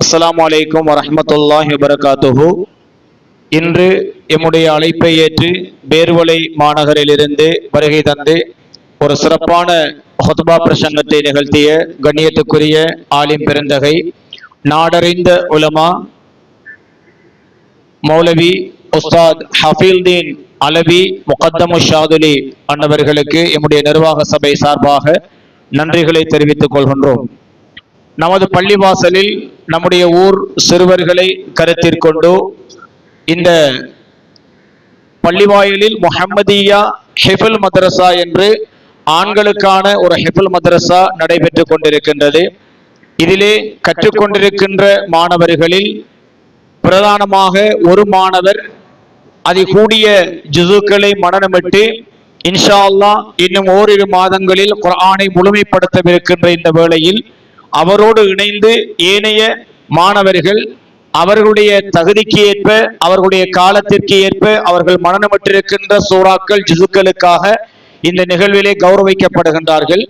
அஸ்லாம் வலைக்கம் வரமத்துல்லாஹி வபரகாத்துஹு. இன்று எம்முடைய அழைப்பை ஏற்று பேர்வலை மாநகரிலிருந்து வருகை தந்து ஒரு சிறப்பான ஹொத்பா பிரசங்கத்தை நிகழ்த்திய கண்ணியத்துக்குரிய ஆலிம் பெருந்தகை நாடறிந்த உலமா மௌலவி உஸ்தாத் ஹஃபீல்தீன் அலவி முகத்தமு ஷாதுலி அன்னவர்களுக்கு எம்முடைய நிர்வாக சபை சார்பாக நன்றிகளை தெரிவித்துக் கொள்கின்றோம். நமது பள்ளிவாசலில் நம்முடைய ஊர் சிறுவர்களை கருத்திற்கொண்டு இந்த பள்ளிவாயலில் முஹம்மதியா ஹெஃபுல் மதரசா என்று ஆண்களுக்கான ஒரு ஹெஃபுல் மதரசா நடைபெற்று கொண்டிருக்கின்றது. இதிலே கற்றுக்கொண்டிருக்கின்ற மாணவர்களில் பிரதானமாக ஒரு மாணவர் அதை கூடிய ஜுசுக்களை மனநமிட்டு இன்ஷா அல்லா இன்னும் ஓரிரு மாதங்களில் குரானை முழுமைப்படுத்தவிருக்கின்ற இந்த வேளையில் அவரோடு இணைந்து ஏனைய மாணவர்கள் அவர்களுடைய தகுதிக்கு ஏற்ப அவர்களுடைய காலத்திற்கு ஏற்ப அவர்கள் மனநமிட்டிருக்கின்ற சூறாக்கள் ஜிசுக்களுக்காக இந்த நிகழ்விலே கௌரவிக்கப்படுகின்றார்கள்.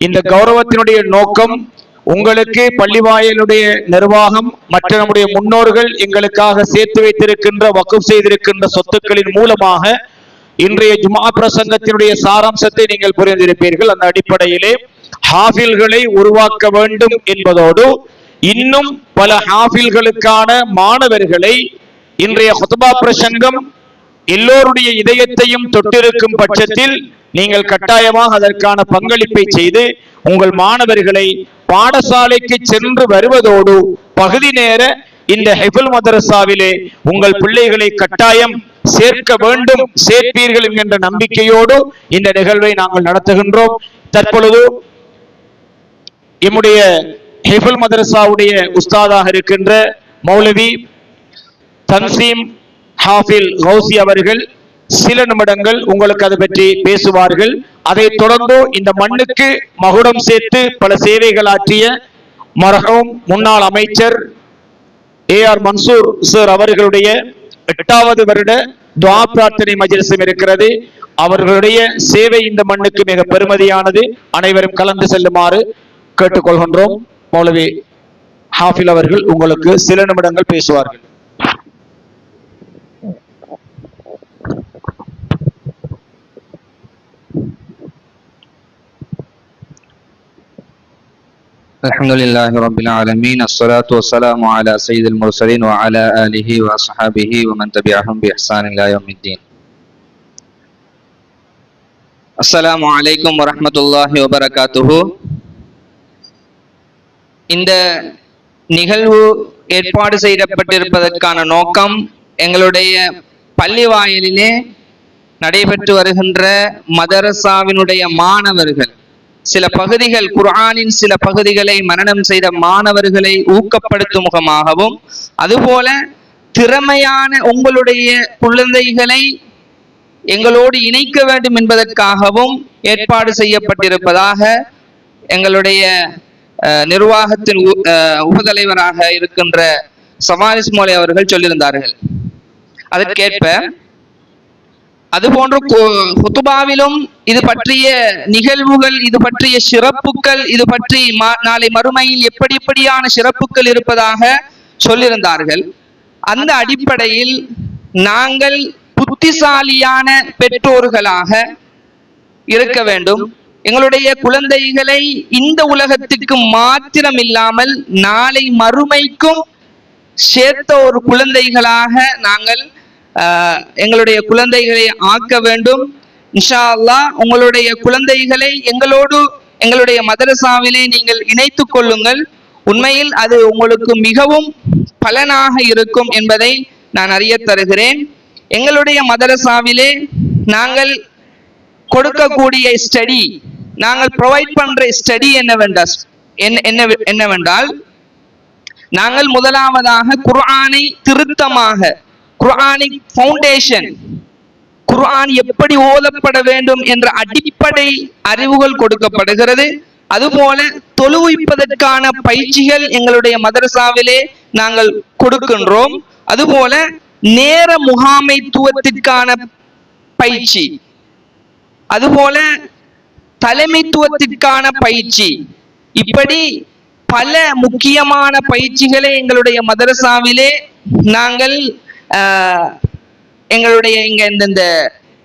இந்த கௌரவத்தினுடைய நோக்கம் உங்களுக்கு பள்ளிவாயலுடைய நிர்வாகம் மற்ற நம்முடைய முன்னோர்கள் எங்களுக்காக சேர்த்து வைத்திருக்கின்ற வக்குப் செய்திருக்கின்ற சொத்துக்களின் மூலமாக இன்றைய ஜுமா பிரசங்கத்தினுடைய சாராம்சத்தை நீங்கள் புரிந்திருப்பீர்கள். அந்த அடிப்படையிலே ஹாஃபில்களை உருவாக்க வேண்டும் என்பதோடு இன்னும் பல ஹாஃபில்களுக்கான மாணவர்களை இன்றைய ஹொத்பா பிரசங்கம் எல்லோருடைய இதயத்தையும் தொட்டிருக்கும் பட்சத்தில் நீங்கள் கட்டாயமாக அதற்கான பங்களிப்பை செய்து உங்கள் மாணவர்களை பாடசாலைக்கு சென்று வருவதோடு பகுதி நேர இந்த ஹெபுல் மதரசாவிலே உங்கள் பிள்ளைகளை கட்டாயம் சேர்க்க வேண்டும் சேர்ப்பீர்கள் என்கின்ற நம்பிக்கையோடு இந்த நிகழ்வை நாங்கள் நடத்துகின்றோம். தற்பொழுது எம்முடைய ஹெஃபல் மதரசாவுடைய உஸ்தாதாக இருக்கின்ற மௌலவி தன்சீம் ஹாஃபில் ஹவுசி அவர்கள் சில நிமிடங்கள் உங்களுக்கு அதை பற்றி பேசுவார்கள். அதைத் தொடர்ந்து இந்த மண்ணுக்கு மகுடம் சேர்த்து பல சேவைகள் ஆற்றிய மரகம் முன்னாள் அமைச்சர் ஏ ஆர் மன்சூர் சார் அவர்களுடைய எட்டாவது வருட துவா பிரார்த்தனை மஜ்லிஸும் இருக்கிறது. அவர்களுடைய சேவை இந்த மண்ணுக்கு மிக பெருமதியானது. அனைவரும் கலந்து செல்லுமாறு கேட்டுக்கொள்கின்றோம் மௌலவி ஹாஃபில் அவர்கள் உங்களுக்கு சில நிமிடங்கள் பேசுவார்கள் الحمد لله رب العالمين الصلاة والسلام على سيد المرسلين وعلى آله وأصحابه ومن تبعهم بإحسان إلى يوم الدين السلام عليكم ورحمة الله وبركاته இந்த நிகழ்வு ஏற்பாடு செய்யப்பட்டிருப்பதற்கான நோக்கம் எங்களுடைய பள்ளி வாயிலே நடைபெற்று வருகின்ற மதரசாவினுடைய மாணவர்கள். சில பகுதிகள் குரானின் சில பகுதிகளை மரணம் செய்த மாணவர்களை ஊக்கப்படுத்தும் முகமாகவும் அதுபோல திறமையான உங்களுடைய குழந்தைகளை எங்களோடு இணைக்க வேண்டும் என்பதற்காகவும் ஏற்பாடு செய்யப்பட்டிருப்பதாக எங்களுடைய நிர்வாகத்தின் உபதலைவராக இருக்கின்ற சவாரிஸ் மோலை அவர்கள் சொல்லியிருந்தார்கள். அதற்கேற்ப அதுபோன்று குத்துபாவிலும் இது பற்றிய நிகழ்வுகள் இது பற்றிய சிறப்புகள் இது பற்றி மா- நாளை மறுமையில் எப்படி எப்படியான சிறப்புகள் இருப்பதாக சொல்லியிருந்தார்கள். அந்த அடிப்படையில் நாங்கள் புத்திசாலியான பெற்றோர்களாக இருக்க வேண்டும். எங்களுடைய குழந்தைகளை இந்த உலகத்துக்கு மாத்திரம் இல்லாமல் நாளை மறுமைக்கும் சேர்த்த ஒரு குழந்தைகளாக நாங்கள் எங்களுடைய குழந்தைகளை ஆக்க வேண்டும். இன்ஷா அல்லாஹ் உங்களுடைய குழந்தைகளை எங்களோடு எங்களுடைய மதரசாவிலே நீங்கள் இணைத்து கொள்ளுங்கள். உண்மையில் அது உங்களுக்கு மிகவும் பலனாக இருக்கும் என்பதை நான் அறிய தருகிறேன். எங்களுடைய மதரசாவிலே நாங்கள் கொடுக்கக்கூடிய ஸ்டடி நாங்கள் ப்ரொவைட் பண்ற ஸ்டடி என்னவென்றால் என்ன என்ன- என்னவென்றால் நாங்கள் முதலாவதாக குர்ஆனை திருத்தமாக குர்ஆனிக் ஃபவுண்டேஷன் குர்ஆன் எப்படி ஓதப்பட வேண்டும் என்ற அடிப்படை அறிவுகள் கொடுக்கப்படுகிறது. அதுபோல தொழுவிப்பதற்கான பயிற்சிகள் எங்களுடைய மதரசாவிலே நாங்கள் கொடுக்கின்றோம். அதுபோல நேர முகாமைத்துவத்திற்கான பயிற்சி. அதுபோல தலைமைத்துவத்திற்கான பயிற்சி. இப்படி பல முக்கியமான பயிற்சிகளை எங்களுடைய மதரசாவிலே நாங்கள் எங்களுடைய இங்க இந்த இந்த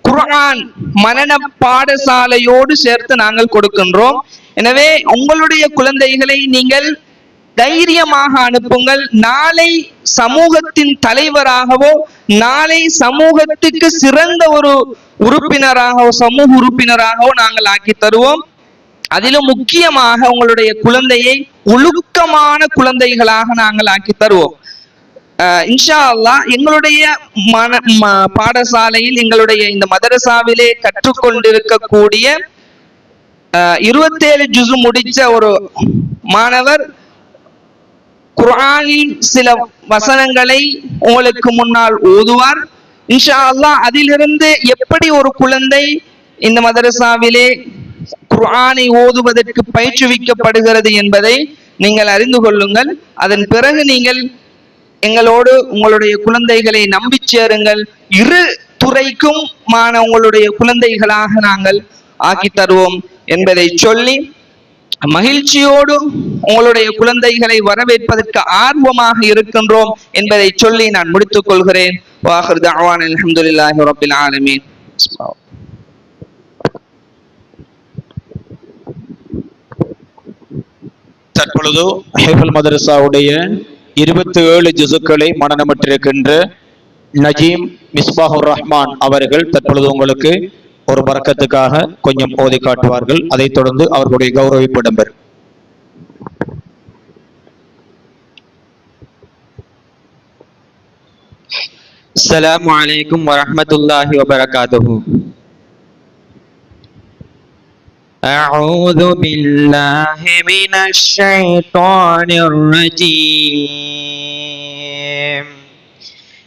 குர்ஆன் மனன பாடசாலையோடு சேர்த்து நாங்கள் கொடுக்கின்றோம். எனவே உங்களுடைய குழந்தைகளை நீங்கள் தைரியமாக அனுப்புங்கள். நாளை சமூகத்தின் தலைவராகவோ நாளை சமூகத்துக்கு சிறந்த ஒரு உறுப்பினராகவோ சமூக உறுப்பினராகவோ நாங்கள் ஆக்கி தருவோம். அதிலும் முக்கியமாக உங்களுடைய குழந்தையை ஒழுக்கமான குழந்தைகளாக நாங்கள் ஆக்கி தருவோம். இன்ஷா அல்லாஹ் எங்களுடைய மன ம- பாடசாலையில் எங்களுடைய இந்த மதரசாவிலே கற்றுக்கொண்டிருக்கக்கூடிய அஹ், இருபத்தேழு ஜுசு முடிச்ச ஒரு மாணவர் குரானின் சில வசனங்களை உங்களுக்கு முன்னால் ஓதுவார். இன்ஷா அல்லாஹ் அதிலிருந்து எப்படி ஒரு குழந்தை இந்த மதரசாவிலே குரானை ஓதுவதற்கு பயிற்றுவிக்கப்படுகிறது என்பதை நீங்கள் அறிந்து கொள்ளுங்கள். அதன் பிறகு நீங்கள் எங்களோடு உங்களுடைய குழந்தைகளை நம்பி சேருங்கள். இரு துறைக்கும் மான உங்களுடைய குழந்தைகளாக நாங்கள் ஆக்கி தருவோம் என்பதை சொல்லி மகிழ்ச்சியோடு உங்களுடைய குழந்தைகளை வரவேற்பதற்கு ஆர்வமாக இருக்கின்றோம் என்பதை சொல்லி நான் முடித்துக் கொள்கிறேன். வாஹர் ஆலமீன் தற்பொழுது ஹேஃபல் மதரசாவுடைய இருபத்தி ஏழு ஜுசுக்களை மனநமிட்டிருக்கின்ற நஜீம் மிஸ்பாஹுர் ரஹ்மான் அவர்கள் தற்பொழுது உங்களுக்கு ஒரு பறக்கத்துக்காக கொஞ்சம் ஓதி காட்டுவார்கள் அதைத் தொடர்ந்து அவர்களுடைய கௌரவிப்பு இடம்பெறும் السلام عليكم ورحمة الله وبركاته أعوذ بالله من الشيطان الرجيم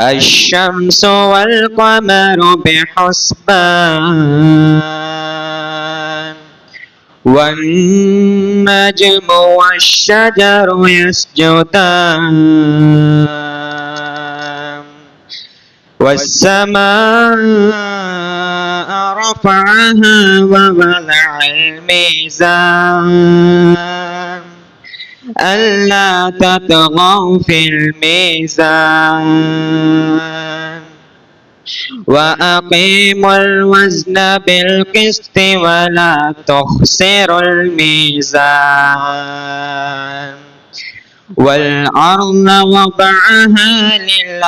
الشمس والقمر بحسبان. والنجم والشجر يسجدان. والسماء رفعها ووضع الميزان ألا تطغوا في الميزان. وأقيموا الوزن بالقسط ولا تخسروا الميزان. والأرض وضعها للأنام.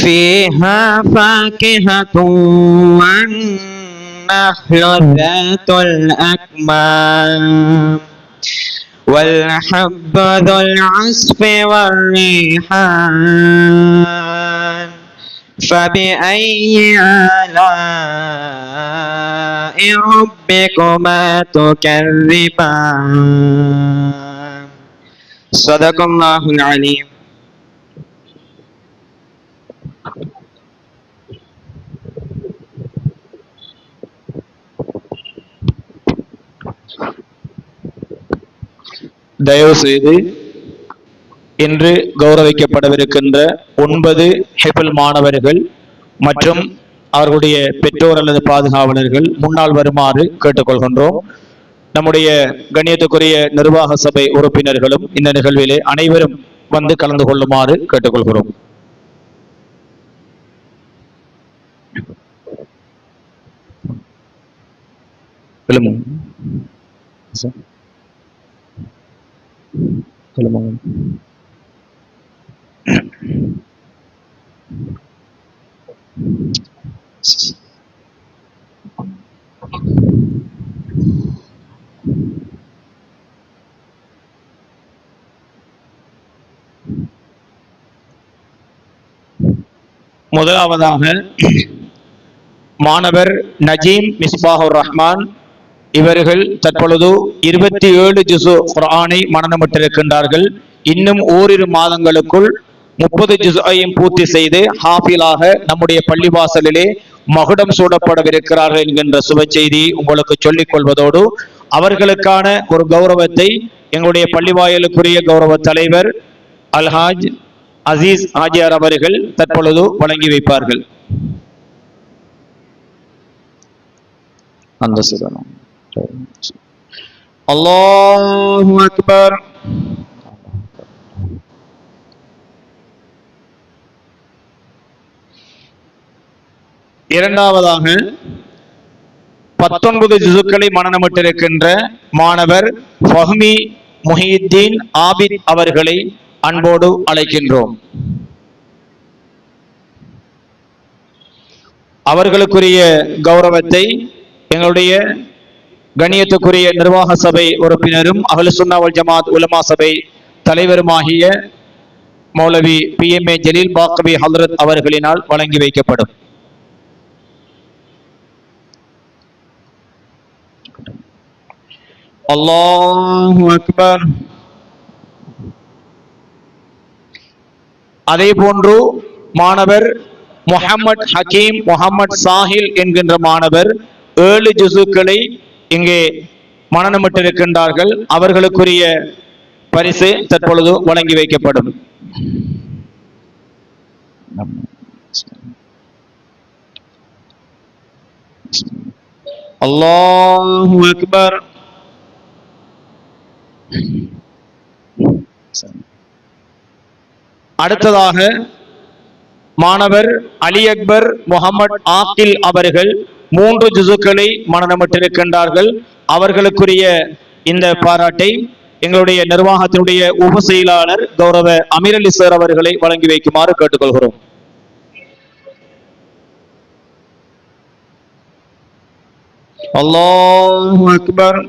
فيها فاكهة والنخل ذات الأكمام والحب ذو العصف والريحان. فبأي آلاء ربكما تكذبان؟ صدق الله العليم. தயவு செய்து இன்று கௌரவிக்கப்படவிருக்கின்ற ஒன்பது ஹெபிள் மாணவர்கள் மற்றும் அவர்களுடைய பெற்றோர் அல்லது பாதுகாவலர்கள் முன்னால் வருமாறு கேட்டுக்கொள்கின்றோம் நம்முடைய கண்ணியத்துக்குரிய நிர்வாக சபை உறுப்பினர்களும் இந்த நிகழ்விலே அனைவரும் வந்து கலந்து கொள்ளுமாறு கேட்டுக்கொள்கிறோம் எழுமுங்க. சார். முதலாவதாக மாணவர் நஜீம் மிஸ்பாஹுர் ரஹ்மான் இவர்கள் தற்பொழுது இருபத்தி ஏழு ஜிசு குர்ஆனை மனநமிட்டிருக்கின்றார்கள் இன்னும் ஓரிரு மாதங்களுக்குள் முப்பது ஜிசுவையும் பூர்த்தி செய்து ஹாஃபிலாக நம்முடைய பள்ளிவாசலிலே மகுடம் சூடப்படவிருக்கிறார்கள் என்கின்ற சுப செய்தி உங்களுக்கு சொல்லிக் கொள்வதோடு அவர்களுக்கான ஒரு கௌரவத்தை எங்களுடைய பள்ளிவாயலுக்குரிய கௌரவ தலைவர் அல்ஹாஜ் அசீஸ் ஆஜியார் அவர்கள் தற்பொழுது வழங்கி வைப்பார்கள். அந்த சிதனம். அல்லாஹு அக்பர் இரண்டாவதாக பத்தொன்பது ஜிசுக்களை மனநமிட்டிருக்கின்ற மாணவர் ஃபஹ்மி முஹியுத்தீன் ஆபித் அவர்களை அன்போடு அழைக்கின்றோம். அவர்களுக்குரிய கௌரவத்தை எங்களுடைய கண்ணியத்துக்குரிய நிர்வாக சபை உறுப்பினரும் அகல சுன்னாவல் ஜமாத் உலமா சபை தலைவருமாகிய மௌலவி B M A Jaleel Baqavi ஹல்ரத் அவர்களினால் வழங்கி வைக்கப்படும். அல்லாஹு அக்பர். அதே போன்று மாணவர் முஹம்மத் ஹக்கீம் முஹம்மத் சாஹில் என்கின்ற மாணவர் ஏழு ஜுசுக்களை இங்கே மனநமிட்டிருக்கின்றார்கள் அவர்களுக்குரிய பரிசு தற்பொழுது வழங்கி வைக்கப்படும். அல்லாஹு அக்பர். அடுத்ததாக மாணவர் அலி அக்பர் முகமது ஆக்கில் அவர்கள் மூன்று ஜுசுக்களை மனநமிட்டிருக்கின்றார்கள் அவர்களுக்குரிய இந்த பாராட்டை எங்களுடைய நிர்வாகத்தினுடைய உப செயலாளர் கௌரவ அமீரலி சார் அவர்களை வழங்கி வைக்குமாறு கேட்டுக்கொள்கிறோம். அல்லாஹு அக்பர்.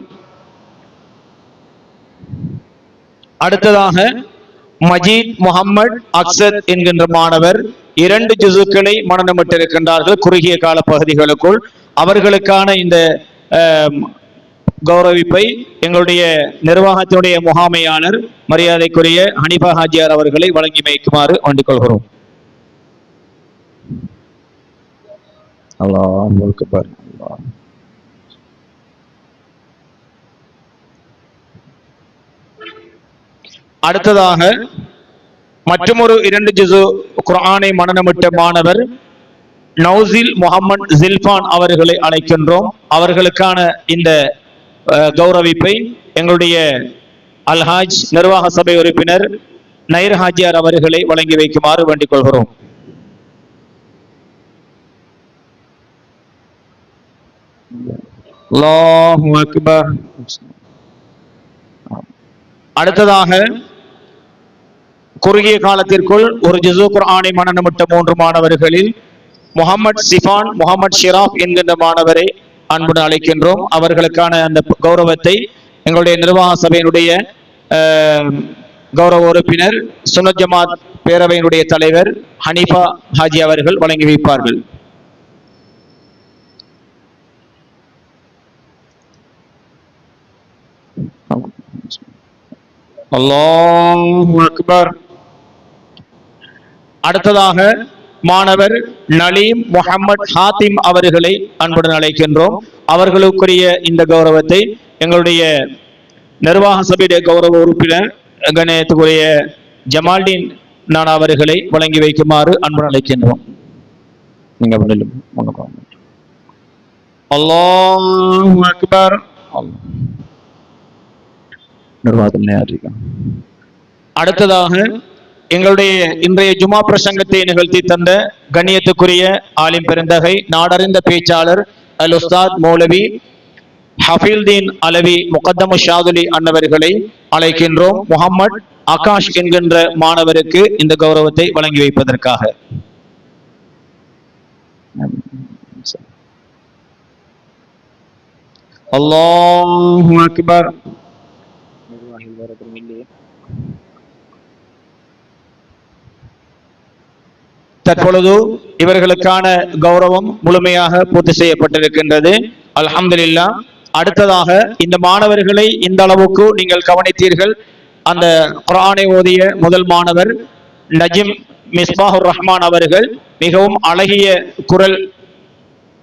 அடுத்ததாக மஜீத் முகம்மது அக்சத் என்கின்ற மாணவர் இரண்டு ஜுசுக்களை மனநமிட்டிருக்கின்றார்கள் குறுகிய கால பகுதிகளுக்குள். அவர்களுக்கான இந்த கௌரவிப்பை எங்களுடைய நிர்வாகத்தினுடைய முகாமையாளர் மரியாதைக்குரிய ஹனிபா ஹாஜியார் அவர்களை வழங்கி வைக்குமாறு வேண்டிக் கொள்கிறோம் அடுத்ததாக மற்றுமொரு இரண்டு ஜுசு குர்ஆனை மனநமிட்ட மாணவர் நௌசில் முகமது ஜில்பான் அவர்களை அழைக்கின்றோம். அவர்களுக்கான இந்த கௌரவிப்பை எங்களுடைய அல்ஹாஜ் நிர்வாக சபை உறுப்பினர் நைர் ஹாஜியார் அவர்களை வழங்கி வைக்குமாறு வேண்டிக் கொள்கிறோம். அடுத்ததாக குறுகிய காலத்திற்குள் ஒரு ஜுசு குர்ஆனை மனநமிட்ட மூன்று மாணவர்களில் முகமது சிஃபான் முகமது ஷிராப் என்கின்ற மாணவரை அன்புடன் அழைக்கின்றோம். அவர்களுக்கான அந்த கௌரவத்தை எங்களுடைய நிர்வாக சபையினுடைய அஹ், கௌரவ உறுப்பினர் சுனத் ஜமாத் பேரவையினுடைய தலைவர் ஹனீஃபா ஹாஜி அவர்கள் வழங்கி வைப்பார்கள். அல்லாஹு அக்பர். அடுத்ததாக மாணவர் நலீம் முகமது ஹாத்திம் அவர்களை அன்புடன் அழைக்கின்றோம். அவர்களுக்குரிய இந்த கௌரவத்தை எங்களுடைய நிர்வாக சபையுடைய கௌரவ உறுப்பினர் கணேயத்துக்குரிய ஜமால்டீன் நான் அவர்களை வழங்கி வைக்குமாறு அன்புடன் அழைக்கின்றோம். நீங்க பண்ணிலும் ஒன்று அல்லாஹு அக்பர். நிர்வாகத்தில் நேரிக்கா அடுத்ததாக எங்களுடைய இன்றைய ஜுமா பிரசங்கத்தை நிகழ்த்தி தந்த கண்ணியத்துக்குரிய ஆலிம் பெருந்தகை நாடறிந்த பேச்சாளர் அல் உஸ்தாத் மௌலவி ஹஃபீல்தீன் அலவி முகத்தமு ஷாதுலி அன்னவர்களை அழைக்கின்றோம். முகம்மது ஆகாஷ் என்கின்ற மாணவருக்கு இந்த கௌரவத்தை வழங்கி வைப்பதற்காக. அல்லாஹு அக்பர். தற்பொழுது இவர்களுக்கான கௌரவம் முழுமையாக பூர்த்தி செய்யப்பட்டிருக்கின்றது. அலமதுல்லா அடுத்ததாக இந்த மாணவர்களை இந்த அளவுக்கு நீங்கள் கவனித்தீர்கள். அந்த குர்ஆனை ஓதிய முதல் மாணவர் நஜிம் மிஸ்பாஹுர் ரஹ்மான் அவர்கள் மிகவும் அழகிய குரல்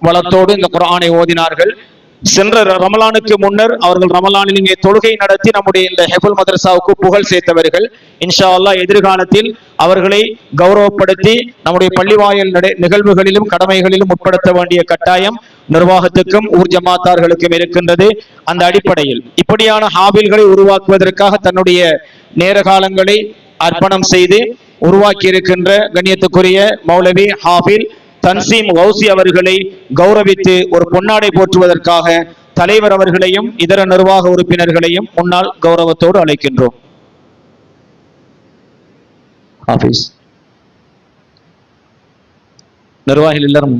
வளத்தோடு இந்த குரானை ஓதினார்கள். சென்ற ரமலானுக்கு முன்னர் அவர்கள் ரமலானில் இங்கே தொழுகை நடத்தி நம்முடைய இந்த ஹெபுல் மதரசாவுக்கு புகழ் சேர்த்தவர்கள். இன்ஷா அல்லாஹ் எதிர்காலத்தில் அவர்களை கௌரவப்படுத்தி நம்முடைய பள்ளிவாயல் நிகழ்வுகளிலும் கடமைகளிலும் உட்படுத்த வேண்டிய கட்டாயம் நிர்வாகத்துக்கும் ஊர் ஜமாத்தார்களுக்கும் இருக்கின்றது அந்த அடிப்படையில். இப்படியான ஹாபில்களை உருவாக்குவதற்காக தன்னுடைய நேர காலங்களை அர்ப்பணம் செய்து உருவாக்கி இருக்கின்ற கண்ணியத்துக்குரிய மௌலவி ஹாபில் தன்சீம் கௌசி அவர்களை கௌரவித்து ஒரு பொன்னாடை போற்றுவதற்காக தலைவர் அவர்களையும் இதர நிர்வாக உறுப்பினர்களையும் முன்னால் கௌரவத்தோடு அழைக்கின்றோம். ஆபீஸ். நிர்வாகிகள் எல்லாரும்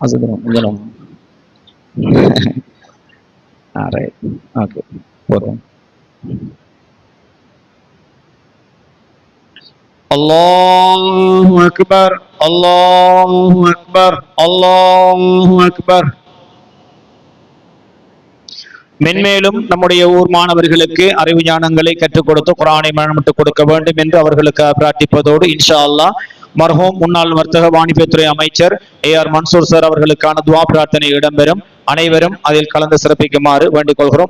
அசதுரம் ஓகே الله أكبر الله أكبر الله أكبر மென்மேலும் நம்முடைய ஊர் மாணவர்களுக்கு அறிவு ஞானங்களை கற்றுக் கொடுத்து குரானை மனமிட்டு கொடுக்க வேண்டும் என்று அவர்களுக்கு பிரார்த்திப்பதோடு இன்ஷா அல்லாஹ் மர்ஹூம் முன்னாள் வர்த்தக வாணிபத்துறை அமைச்சர் ஏ ஆர் மன்சூர் சார் அவர்களுக்கான துவா பிரார்த்தனை இடம்பெறும் அனைவரும் அதில் கலந்து சிறப்பிக்குமாறு வேண்டிக் கொள்கிறோம்